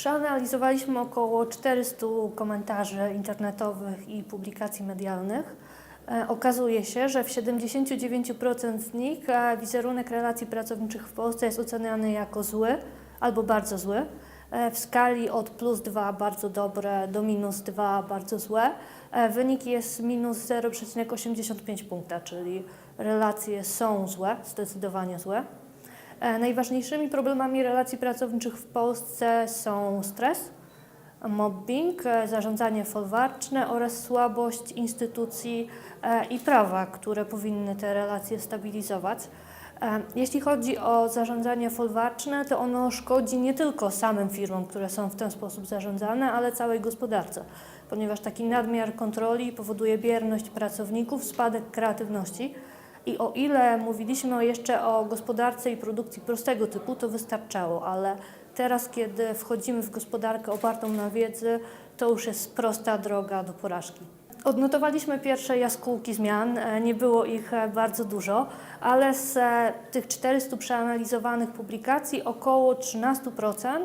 Przeanalizowaliśmy około 400 komentarzy internetowych i publikacji medialnych. E, Okazuje się, że w 79% z nich e, wizerunek relacji pracowniczych w Polsce jest oceniany jako zły albo bardzo zły. E, W skali od plus 2 bardzo dobre do minus 2 bardzo złe. Wynik jest minus 0,85 punkta, czyli relacje są złe, zdecydowanie złe. E, Najważniejszymi problemami relacji pracowniczych w Polsce są stres, mobbing, e, zarządzanie folwarczne oraz słabość instytucji e, i prawa, które powinny te relacje stabilizować. Jeśli chodzi o zarządzanie folwarczne, to ono szkodzi nie tylko samym firmom, które są w ten sposób zarządzane, ale całej gospodarce, ponieważ taki nadmiar kontroli powoduje bierność pracowników, spadek kreatywności. I o ile mówiliśmy jeszcze o gospodarce i produkcji prostego typu, to wystarczało, ale teraz, kiedy wchodzimy w gospodarkę opartą na wiedzy, to już jest prosta droga do porażki. Odnotowaliśmy pierwsze jaskółki zmian, e, nie było ich e, bardzo dużo, ale z e, tych 400 przeanalizowanych publikacji około 13%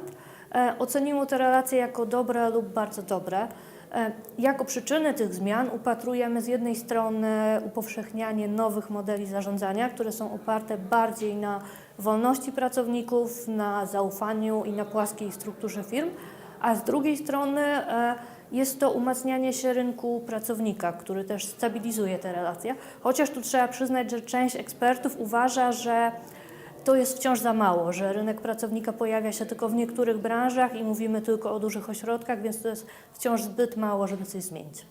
e, oceniło te relacje jako dobre lub bardzo dobre. E, Jako przyczyny tych zmian upatrujemy z jednej strony upowszechnianie nowych modeli zarządzania, które są oparte bardziej na wolności pracowników, na zaufaniu i na płaskiej strukturze firm, a z drugiej strony e, jest to umacnianie się rynku pracownika, który też stabilizuje te relacje. Chociaż tu trzeba przyznać, że część ekspertów uważa, że to jest wciąż za mało, że rynek pracownika pojawia się tylko w niektórych branżach i mówimy tylko o dużych ośrodkach, więc to jest wciąż zbyt mało, żeby coś zmienić.